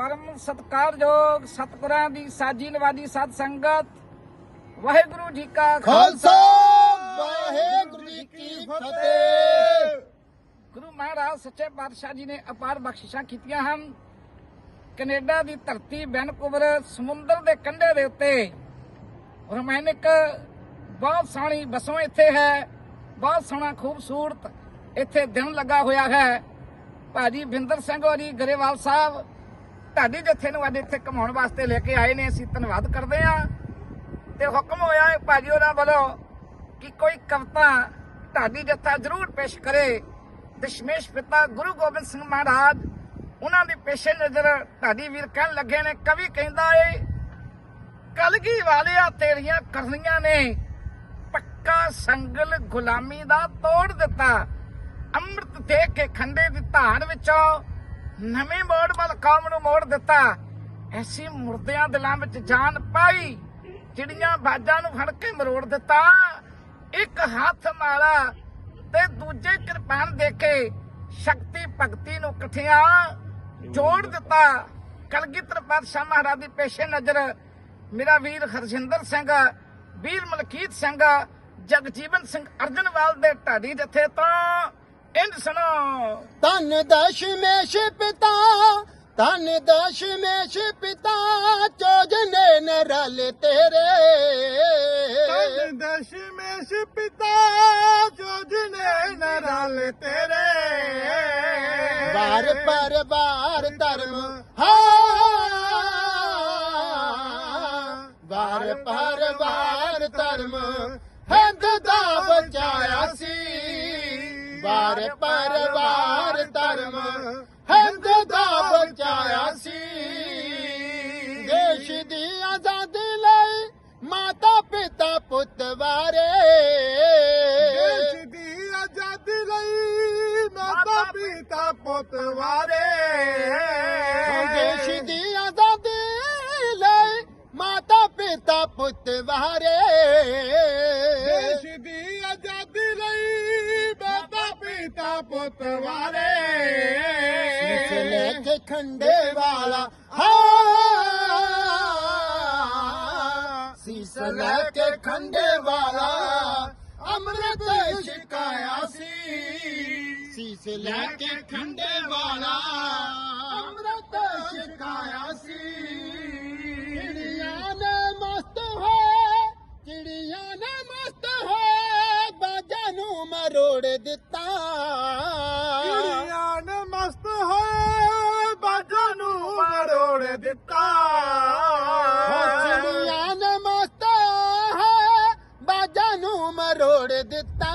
ਪਰਮ ਸਤਕਾਰਯੋਗ ਸਤਿਗੁਰਾਂ ਦੀ ਸਾਜੀ ਨਵਾਜੀ ਸਤ ਸੰਗਤ ਵਾਹਿਗੁਰੂ ਜੀ ਕਾ ਖਾਲਸਾ। ਵਾਹਿਗੁਰੂ ਜੀ ਕੀ ਫਤਿਹ। ਗੁਰੂ ਮਹਾਰਾਜ ਸੱਚੇ ਪਾਤਸ਼ਾਹ ਜੀ ਨੇ ਅਪਾਰ ਬਖਸ਼ਿਸ਼ਾਂ ਕੀਤੀਆਂ ਹਨ। ਕੈਨੇਡਾ ਦੀ ਧਰਤੀ ਵੈਨਕੂਵਰ ਸਮੁੰਦਰ ਦੇ ਕੰਢੇ ਦੇ ਉੱਤੇ ਰੋਮਾਨਿਕ ਬਹੁਤ ਸੋਹਣੀ ਬਸੋਂ ਇੱਥੇ ਹੈ ਬਹੁਤ ਸੋਹਣਾ ਖੂਬਸੂਰਤ ਇੱਥੇ ਦਿਨ ਲੱਗਾ ਹੋਇਆ ਹੈ। ਭਾਜੀ ਬਿੰਦਰ ਸਿੰਘ ਹੋਰੀ ਗਰੇਵਾਲ ਸਾਹਿਬ ਢਾਡੀ ਜੱਥੇ ਨੂੰ ਅੱਜ ਇੱਥੇ ਘਮਾਉਣ ਵਾਸਤੇ ਲੈ ਕੇ ਆਏ ਨੇ, ਅਸੀਂ ਧੰਨਵਾਦ ਕਰਦੇ ਹਾਂ। ਤੇ ਹੁਕਮ ਹੋਇਆ ਹੈ ਭਾਜੀ ਉਹਨਾਂ ਵੱਲੋਂ ਕਿ ਕੋਈ ਕਵਿਤਾ ਢਾਡੀ ਜੱਥਾ ਜ਼ਰੂਰ ਪੇਸ਼ ਕਰੇ। ਦਸ਼ਮੇਸ਼ ਪਿਤਾ ਗੁਰੂ ਗੋਬਿੰਦ ਸਿੰਘ ਮਹਾਰਾਜ, ਉਹਨਾਂ ਦੀ ਪੇਸ਼ੇ ਨਜ਼ਰ ਢਾਡੀ ਵੀਰ ਕਹਿਣ ਲੱਗੇ ਨੇ, ਕਵੀ ਕਹਿੰਦਾ ਏ, ਕਲਗੀ ਵਾਲਿਆ ਤੇਰੀਆਂ ਕਰਨੀਆਂ ਨੇ, ਪੱਕਾ ਸੰਗਲ ਗੁਲਾਮੀ ਦਾ ਤੋੜ ਦਿੱਤਾ, ਅੰਮ੍ਰਿਤ ਦੇ ਕੇ ਖੰਡੇ ਦੀ ਧਾਰ ਵਿੱਚੋਂ ਨਵੇਂ ਮੋੜ ਵੱਲ ਕੌਮ ਨੂੰ ਮੋੜ ਦਿੱਤਾ। ਐਸੀ ਮੁਰਦਿਆਂ ਦਿਲਾਂ ਵਿੱਚ ਜਾਨ ਪਾਈ, ਚਿੜੀਆਂ ਬਾਜਾਂ ਨੂੰ ਫੜ ਕੇ ਮਰੋੜ ਦਿੱਤਾ। ਇੱਕ ਹੱਥ ਮਾਰਾ ਤੇ ਦੂਜੇ ਕਿਰਪਾਨ ਦੇ ਕੇ ਸ਼ਕਤੀ ਭਗਤੀ ਨੂੰ ਇਕੱਠਿਆਂ ਜੋੜ ਦਿੱਤਾ। ਕਲਗੀਧਰ ਪਾਤਸ਼ਾਹ ਮਹਾਰਾਜ ਦੀ ਪੇਸ਼ੇ ਨਜ਼ਰ ਮੇਰਾ ਵੀਰ ਹਰਜਿੰਦਰ ਸਿੰਘ, ਵੀਰ ਮਲਕੀਤ ਸਿੰਘ, ਜਗਜੀਵਨ ਸਿੰਘ ਅਰਜਨਵਾਲ ਦੇ ਢਾਡੀ ਜਥੇ ਤੋਂ ਇੰਜ ਸੁਣੋ ਧਨ ਦਸ਼ਮੇਸ਼ ਪਿਤਾ ਧਨ ਦਸ਼ਮੇਸ਼ ਪਿਤਾ ਚੋਜਨੇ ਨ ਰਲ ਤੇਰੇ। ਧੰਨ ਦਸ਼ਮੇਸ਼ ਪਿਤਾ ਜੋਜਨੇ ਨਰਲ ਤੇਰੇ। ਵਾਰ ਪਰ ਵਾਰ ਧਰਮ ਹਾਂ ਵਾਰ ਪਰ ਵਾਰ ਧਰਮ ਹਿੰਦ ਦਾ ਬਚਾਇਆ ਸੀ। ਵਾਰ ਪਰ ਵਾਰ ਧਰਮ ਹਿੰਦ ਦਾ ਬਚਾਇਆ ਸੀ। ਦੇਸ਼ ਦੀ ਆਜ਼ਾਦੀ ਲਈ ਮਾਤਾ ਪਿਤਾ ਪੁੱਤ ਵਾਰੇ। ਦੇਸ਼ ਦੀ ਆਜ਼ਾਦੀ ਲਈ ਮਾਤਾ ਪਿਤਾ ਪੁੱਤ ਵਾਰੇ। ਦੇਸ਼ ਦੀ ਆਜ਼ਾਦੀ ਲਈ ਮਾਤਾ ਪਿਤਾ ਪੁੱਤ ਵਾਰੇ। ਪੁੱਤ ਵਾਰੇ ਲੈ ਕੇ ਖੰਡੇ ਵਾਲਾ। ਹਾਂ। ਸੀਸ ਲੈ ਕੇ ਖੰਡੇ ਵਾਲਾ। ਅੰਮ੍ਰਿਤ ਛਕਾਇਆ ਸੀ। ਸੀਸ ਲੈ ਕੇ ਖੰਡੇ ਵਾਲਾ। ਅੰਮ੍ਰਿਤ ਛਕਾਇਆ ਸੀ। ਚਿੜੀਆਂ ਨੇ ਮਸਤ ਹੋਏ। ਚਿੜੀਆਂ ਨੇ ਮਸਤ ਹੋਏ। ਬਾਜਾਂ ਨੂੰ ਮਰੋੜ ਦਿੱਤਾ। ਚਿੜੀਆਂ ਨੇ ਮਸਤ ਹੈ ਬਾਜਾ ਨੂੰ ਮਰੋੜ ਦਿੱਤਾ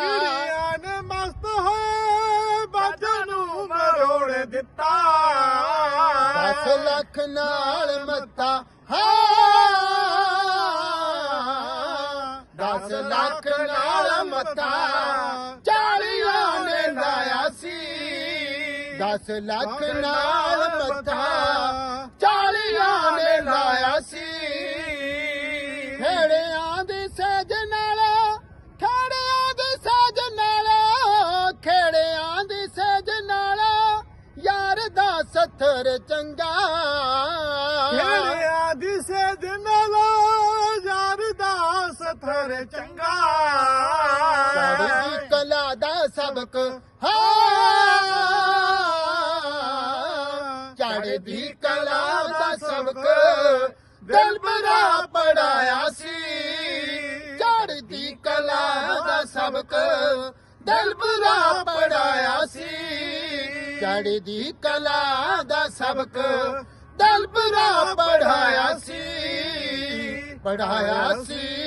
ਚਿੜੀਆਂ ਨੇ ਮਸਤ ਹੋਏ ਬਾਜਾ ਨੂੰ ਮਰੋੜ ਦਿੱਤਾ ਦਸ ਲੱਖ ਨਾਲ ਮੱਤਾ ਹੈ ਦਸ ਲੱਖ ਨਾਲ ਮੱਤਾ ਦਸ ਲੱਖ ਨਾਲ ਮੱਥਾ ਚਾਲੀਆਂ ਨੇ ਲਾਇਆ ਸੀ। ਖੇੜਿਆਂ ਦੇ ਸਜ ਨਾਲ ਖੇੜਿਆਂ ਦੇ ਸਜ ਨਾਲ ਖੇੜਿਆਂ ਦੇ ਸਜ ਨਾਲ ਯਾਰ ਦਾ ਸੱਥਰ ਚੰਗਾ। ਖੇੜਿਆਂ ਦੇ ਸਜ ਨਾਲ ਯਾਰ ਦਾ ਸੱਥਰ ਚੰਗਾ। ਸਾਡੀ ਕਲਾ ਦਾ ਸਬਕ ਹਾਂ ਚੜ੍ਹਦੀ ਕਲਾ ਦਾ ਸਬਕ ਦਿਲ ਬਰਾ ਪੜਾਇਆ ਸੀ। ਚੜ੍ਹਦੀ ਕਲਾ ਦਾ ਸਬਕ ਦਿਲ ਬਰਾ ਪੜਾਇਆ ਸੀ। ਚੜ੍ਹਦੀ ਕਲਾ ਦਾ ਸਬਕ ਦਿਲ ਬਰਾ ਪੜਾਇਆ ਸੀ। ਪੜਾਇਆ ਸੀ।